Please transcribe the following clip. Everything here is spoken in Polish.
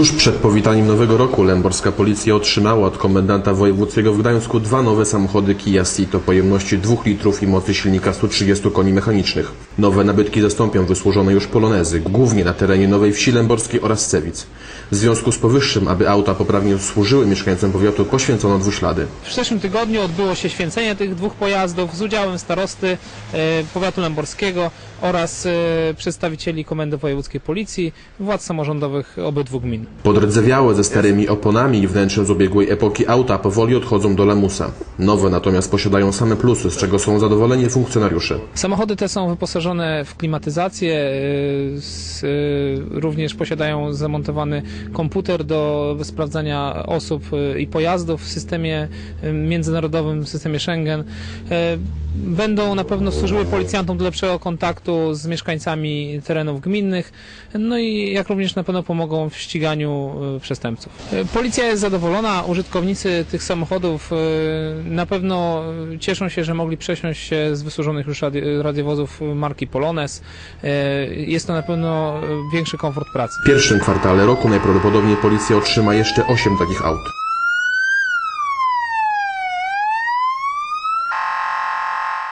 Tuż przed powitaniem Nowego Roku Lęborska Policja otrzymała od komendanta wojewódzkiego w Gdańsku dwa nowe samochody Kia Ceed o pojemności 2 litrów i mocy silnika 130 koni mechanicznych. Nowe nabytki zastąpią wysłużone już polonezy, głównie na terenie Nowej Wsi Lęborskiej oraz Cewic. W związku z powyższym, aby auta poprawnie służyły mieszkańcom powiatu, poświęcono dwuślady. W zeszłym tygodniu odbyło się święcenie tych dwóch pojazdów z udziałem starosty e, powiatu lęborskiego oraz e, przedstawicieli Komendy Wojewódzkiej Policji, władz samorządowych obydwu gmin. Podrdzewiałe ze starymi oponami i wnętrzem z ubiegłej epoki auta powoli odchodzą do lamusa. Nowe natomiast posiadają same plusy, z czego są zadowoleni funkcjonariusze. Samochody te są wyposażone w klimatyzację, e, s- e, również posiadają zamontowany komputer do sprawdzania osób e, i pojazdów w systemie międzynarodowym, w systemie Schengen. Będą na pewno służyły policjantom do lepszego kontaktu z mieszkańcami terenów gminnych, no i jak również na pewno pomogą w ściganiu e, przestępców. E, Policja jest zadowolona, użytkownicy tych samochodów e, na pewno cieszą się, że mogli przesiąść się z wysłużonych już radi- radiowozów marki Polones. Jest to na pewno większy komfort pracy. W pierwszym kwartale roku najprawdopodobniej policja otrzyma jeszcze 8 takich aut.